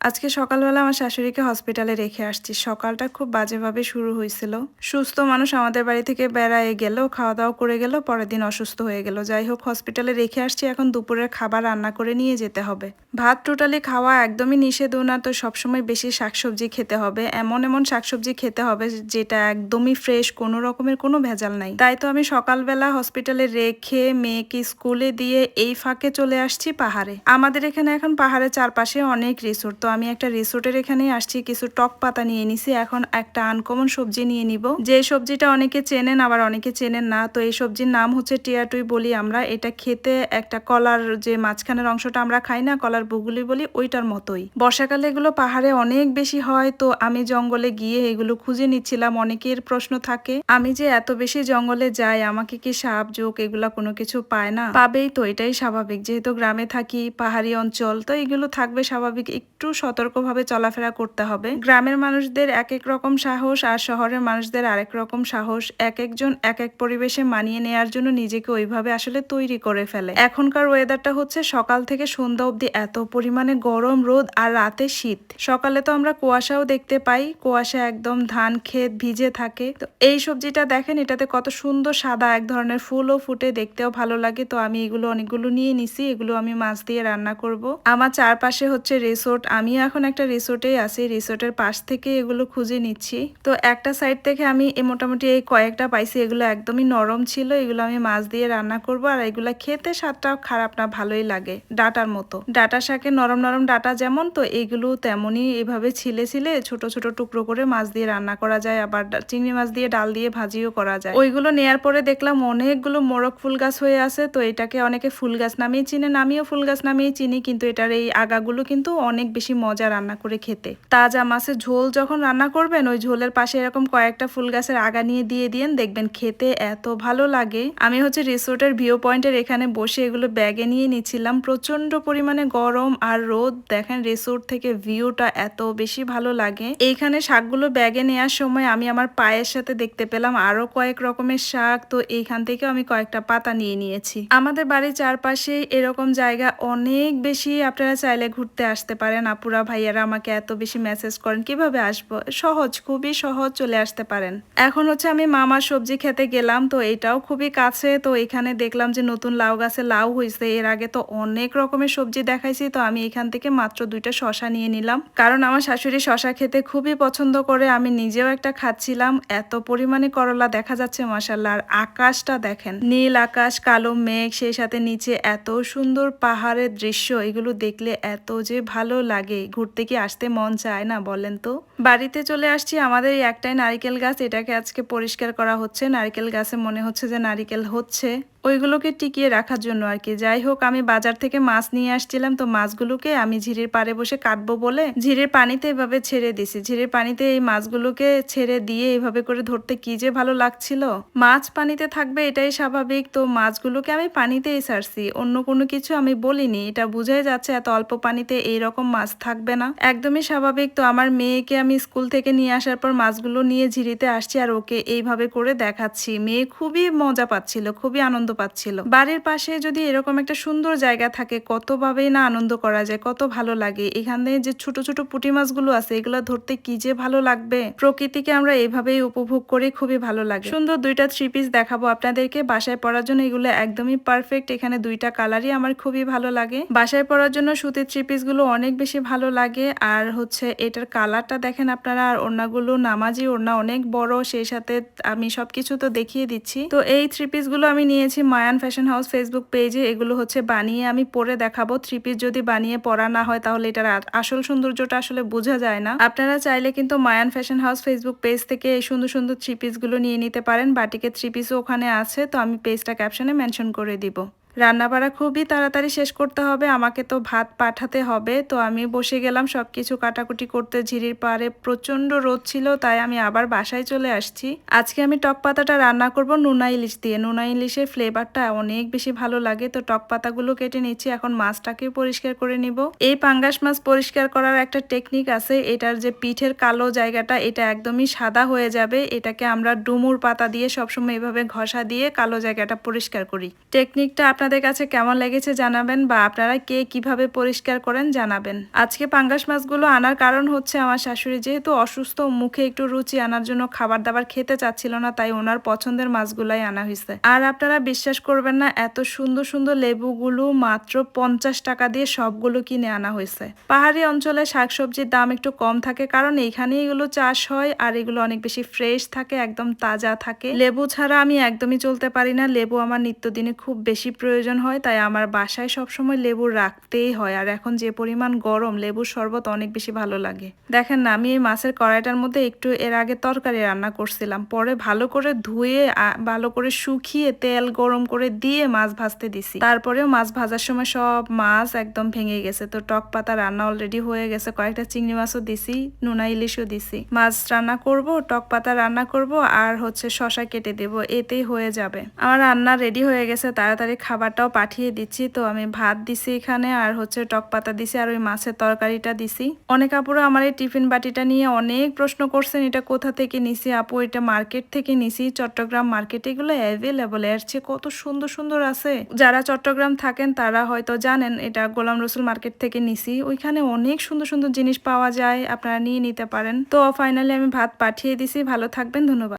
আজকে সকালবেলা আমার শাশুড়িকে হসপিটালে রেখে আসছি। সকালটা খুব বাজেভাবে শুরু হয়েছিল। সুস্থ মানুষ আমাদের বাড়ি থেকে বেড়ায় গেল খাওয়া দাওয়া করে গেল, পরের দিন অসুস্থ হয়ে গেল। যাই হোক, হসপিটালে রেখে আসছি, এখন দুপুরের খাবার রান্না করে নিয়ে যেতে হবে। ভাত টোটালি খাওয়া একদমই নিষেধ না, তো সবসময় বেশি শাকসবজি খেতে হবে। এমন এমন শাকসবজি খেতে হবে যেটা একদমই ফ্রেশ কোনো রকমের কোনো ভেজাল নাই। তাই তো আমি সকালবেলা হসপিটালে রেখে মেয়েকে স্কুলে দিয়ে এই ফাঁকে চলে আসছি পাহাড়ে। আমাদের এখানে এখন পাহাড়ের চারপাশে অনেক রিসোর্ট তো আমি একটা রিসোর্টের এখানে আসছি, কিছু টক পাতা নিয়ে নিছি। এখন একটা আনকমন সবজি নিয়ে নিব। যে সবজিটা অনেকে চেনেন, আবার অনেকে চেনেন না, তো এই সবজির নাম হচ্ছে টিয়াটুই বলি আমরা। এটা খেতে একটা কলার যে মাঝখানের অংশটা আমরা খাই না, কলার বুগুলি বলি, ওইটার মতোই। বর্ষাকালে এগুলো পাহাড়ে অনেক বেশি হয়, তো আমি জঙ্গলে গিয়ে এগুলো খুঁজে নিচ্ছিলাম। অনেকের প্রশ্ন থাকে, আমি যে এত বেশি জঙ্গলে যাই, আমাকে কি সাপ, জোক এগুলা কোনো কিছু পায় না? পাবেই তো, এটাই স্বাভাবিক। যেহেতু গ্রামে থাকি, পাহাড়ি অঞ্চল, তো এগুলো থাকবে স্বাভাবিক। একটু সতর্কভাবে চলাফেরা করতে হবে। গ্রামের মানুষদের এক এক রকম সাহস আর শহরের মানুষদের আরেক রকম সাহস এক একজন এক এক পরিবেশে মানিয়ে নেয়ার জন্য নিজেকে ওইভাবে আসলে তৈরি করে ফেলে। এখনকার ওয়েদারটা হচ্ছে সকাল থেকে সন্ধ্যা অবধি এত পরিমাণে গরম, রোদ আর রাতে শীত। সকালে তো আমরা কুয়াশাও দেখতে পাই কুয়াশা একদম ধান, ক্ষেত ভিজে থাকে। তো এই সবজিটা দেখেন, এটাতে কত সুন্দর সাদা এক ধরনের ফুলও ফুটে, দেখতেও ভালো লাগে। তো আমি এগুলো অনেকগুলো নিয়ে নিছি, এগুলো আমি মাছ দিয়ে রান্না করব। আমার চারপাশে হচ্ছে রিসোর্ট আমিও এখন একটা রিসোর্টেই আছি, রিসোর্টের পাশ থেকে এগুলো খুঁজে নিচ্ছি। তো একটা সাইড থেকে আমি মোটামুটি এই কয়েকটা পাইছি, এগুলো একদমই নরম ছিল, এগুলো আমি মাছ দিয়ে রান্না করব আর এগুলো খেতে স্বাদটাও খারাপ না, ভালোই লাগে ডাটার মতো। ডাটা শাকে নরম নরম ডাটা যেমন, তো এইগুলো তেমনই এভাবে ছিলে ছিলে ছোট ছোট টুকরো করে মাছ দিয়ে রান্না করা যায়, আবার চিংড়ি মাছ দিয়ে ডাল দিয়ে ভাজিও করা যায়। ওইগুলো নেয়ার পরে দেখলাম অনেকগুলো মোরগ ফুল গাছ হয়ে আছে, তো এটাকে অনেকে ফুল গাছ নামেই চিনেন আমিও ফুল গাছ নামেই চিনি, কিন্তু এটার এই আগাগুলো কিন্তু অনেক বেশি মজা রান্না করে খেতে। তাজা মাছের ঝোল যখন রান্না করবেন, ওই ঝোলের পাশে এরকম কয়েকটা ফুল গাছের আগা নিয়ে দিয়ে দিয়েন, দেখবেন খেতে এত ভালো লাগে। আমি হচ্ছে রিসোর্টের ভিউ পয়েন্টের এখানে বসে এগুলো ব্যাগে নিয়ে নিচ্ছিলাম। প্রচণ্ড পরিমাণে গরম আর রোদ, দেখেন রিসোর্ট থেকে ভিউটা এত বেশি ভালো লাগে। এইখানে শাকগুলো ব্যাগে নেওয়ার সময় আমি আমার পায়ের সাথে দেখতে পেলাম আরও কয়েক রকমের শাক, তো এইখান থেকে আমি কয়েকটা পাতা নিয়ে নিয়েছি। আমাদের বাড়ির চারপাশে এরকম জায়গা অনেক বেশি, আপনারা চাইলে ঘুরতে আসতে পারেন আপুরা ভাইয়ারা আমাকে এত বেশি মেসেজ করেন, কীভাবে আসব? সহজ, খুবই সহজ চলে আসতে পারেন। এখন হচ্ছে আমি মামার সবজি খেতে গেলাম, তো এটাও খুবই কাছে, তো এখানে দেখলাম যে নতুন লাউ গাছে লাউ হয়েছে এর আগে তো অনেক রকমের সবজি দেখাইছি, তো আমি এখান থেকে মাত্র দুইটা শশা নিয়ে নিলাম। কারণ আমার শাশুড়ি শশা খেতে খুবই পছন্দ করে, আমি নিজেও একটা খাচ্ছিলাম। এত পরিমাণে করলা দেখা যাচ্ছে মাসাল্লাহ আর আকাশটা দেখেন, নীল আকাশ, কালো মেঘ, সেই সাথে নিচে এত সুন্দর পাহাড়ের দৃশ্য, এগুলো দেখলে এত যে ভালো লাগে। ঘুরতে কি আসতে মন চায় না বলেন তো? বাড়িতে চলে আসছি, আমাদের এই একটাই নারিকেল গাছ, এটাকে আজকে পরিষ্কার করা হচ্ছে। নারিকেল গাছে মনে হচ্ছে যে নারিকেল হচ্ছে। ওইগুলোকে টিকিয়ে রাখার জন্য আর কি। যাই হোক, আমি বাজার থেকে মাছ নিয়ে আসছিলাম, তো মাছগুলোকে আমি ঝিরির পাড়ে বসে কাটবো বলে ঝিরের পানিতে এভাবে ছেড়ে দিছি। ঝিরের পানিতে এই মাছগুলোকে ছেড়ে দিয়ে এইভাবে করে ধরতে কি যে ভালো লাগছিল। মাছ পানিতে থাকবে এটাই স্বাভাবিক, তো মাছগুলোকে আমি পানিতেই সারছি। অন্য কোনো কিছু আমি বলিনি, এটা বুঝাই যাচ্ছে এত অল্প পানিতে এই রকম মাছ থাকবে না। একদমই স্বাভাবিক, তো আমার মেয়েকে আমি স্কুল থেকে নিয়ে আসার পর মাছগুলো নিয়ে ঝিরিতে আসছি আর ওকে এইভাবে করে দেখাচ্ছি। মেয়ে খুবই মজা পাচ্ছিল, খুবই আনন্দ পাচ্ছিল। বাড়ির পাশে যদি এরকম একটা সুন্দর জায়গা থাকে, কতভাবেই না আনন্দ করা যায়, কত ভালো লাগে। এখানে যে ছোট ছোট পুঁটি মাছগুলো আছে, এগুলো ধরতে কি যে ভালো লাগবে? প্রকৃতিকে আমরা এভাবেই উপভোগ করে, খুবই ভালো লাগে। সুন্দর দুইটা থ্রি পিস দেখাবো আপনাদেরকে। বাসায় পরার জন্য এগুলো একদমই পারফেক্ট এখানে দুইটা কালারই আমার খুবই ভালো লাগে। বাসায় পরার জন্য সুতির থ্রি পিসগুলো অনেক বেশি ভালো লাগে। আর হচ্ছে এটার কালারটা দেখেন আপনারা, আর ওড়নাগুলো নামাজি ওড়না অনেক বড়, সেই সাথে আমি সবকিছু তো দেখিয়ে দিচ্ছি। তো এই থ্রি পিসগুলো আমি নিয়েছি মায়ান ফ্যাশন হাউস ফেসবুক পেজে এগুলো হচ্ছে বানিয়ে আমি পরে দেখাবো। থ্রি পিস যদি বানিয়ে পরা না হয় তাহলে এটার আসল সৌন্দর্যটা আসলে বোঝা যায় না। আপনারা চাইলে কিন্তু Mayan fashion house Facebook page থেকে এই সুন্দর সুন্দর থ্রি পিসগুলো নিয়ে নিতে পারেন। বাটিকে থ্রি পিসও ওখানে আছে। তো আমি পেজটা ক্যাপশনে মেনশন করে দিব। রান্নাবাড়া খুবই তাড়াতাড়ি শেষ করতে হবে, আমাকে তো ভাত পাঠাতে হবে। তো আমি বসে গেলাম সব কিছু কাটাকুটি করতে। ঝিরির পাড়ে প্রচণ্ড রোদ ছিল, তাই আমি আবার বাসায় চলে আসছি। আজকে আমি টক পাতাটা রান্না করব নুনা ইলিশ দিয়ে। নুনা ইলিশের ফ্লেভারটা অনেক বেশি ভালো লাগে, তো টক পাতাগুলো কেটে নিচ্ছি। এখন মাছটাকে পরিষ্কার করে নিব। এই পাঙ্গাস মাছ পরিষ্কার করার একটা টেকনিক আছে, এটার যে পিঠের কালো জায়গাটা, এটা একদমই সাদা হয়ে যাবে। এটাকে আমরা ডুমুর পাতা দিয়ে সবসময় এভাবে ঘষা দিয়ে কালো জায়গাটা পরিষ্কার করি। টেকনিকটা আপনাদের আপনাদের কাছে কেমন লেগেছে জানাবেন বা আপনারা কে কীভাবে পরিষ্কার করেন জানাবেন। আজকে পাঙ্গাস মাছগুলো আনার কারণ হচ্ছে আমার শাশুড়ি যেহেতু অসুস্থ, মুখে একটু রুচি আনার জন্য খাবার দাবার খেতে চাচ্ছিল না, তাই ওনার পছন্দের মাছগুলাই আনা হয়েছে। আর আপনারা বিশ্বাস করবেন না, এত সুন্দর সুন্দর লেবুগুলো মাত্র পঞ্চাশ টাকা দিয়ে সবগুলো কিনে আনা হয়েছে। পাহাড়ি অঞ্চলে শাকসবজির দাম একটু কম থাকে, কারণ এইখানে এগুলো চাষ হয় আর এগুলো অনেক বেশি ফ্রেশ থাকে, একদম তাজা থাকে। লেবু ছাড়া আমি একদমই চলতে পারি না, লেবু আমার নিত্যদিনে খুব বেশি প্রয়োজন হয়, তাই আমার বাসায় সবসময় লেবু রাখতেই হয়। আর এখন যে পরিমাণ গরম, লেবুর শরবত অনেক বেশি ভালো লাগে। দেখেন না, আমি এই মাছের কড়াইটার মধ্যে একটু এর আগে তরকারি রান্না করছিলাম। পরে ভালো করে ধুয়ে ভালো করে শুকিয়ে তেল গরম করে দিয়ে মাছ ভাজতে দিছি। তারপরেও মাছ ভাজার সময় সব মাছ একদম ভেঙে গেছে। তো টক পাতা রান্না অলরেডি হয়ে গেছে। কয়েকটা চিংড়ি মাছও দিছি, নুনা ইলিশও দিছি। মাছ রান্না করব, টক পাতা রান্না করব, আর হচ্ছে শশা কেটে দেব। এতেই হয়ে যাবে। আমার রান্না রেডি হয়ে গেছে, তাড়াতাড়ি খাবারটাও পাঠিয়ে দিচ্ছি। তো আমি ভাত দিছি এখানে আর হচ্ছে টক পাতা দিছি আর ওই মাছের তরকারিটা দিছি। অনেক আপুরা আমার এই টিফিন বাটিটা নিয়ে অনেক প্রশ্ন করছেন, এটা কোথা থেকে নিছি আপু? এটা মার্কেট থেকে নিছি। চট্টগ্রাম মার্কেটে এগুলো অ্যাভেলেবল এর চেয়ে কত সুন্দর সুন্দর আছে। যারা চট্টগ্রাম থাকেন তারা হয়তো জানেন, এটা গোলাম রসুল মার্কেট থেকে নিছি। ওইখানে অনেক সুন্দর সুন্দর জিনিস পাওয়া যায়, আপনারা নিয়ে নিতে পারেন। তো ফাইনালি আমি ভাত পাঠিয়ে দিছি। ভালো থাকবেন, ধন্যবাদ।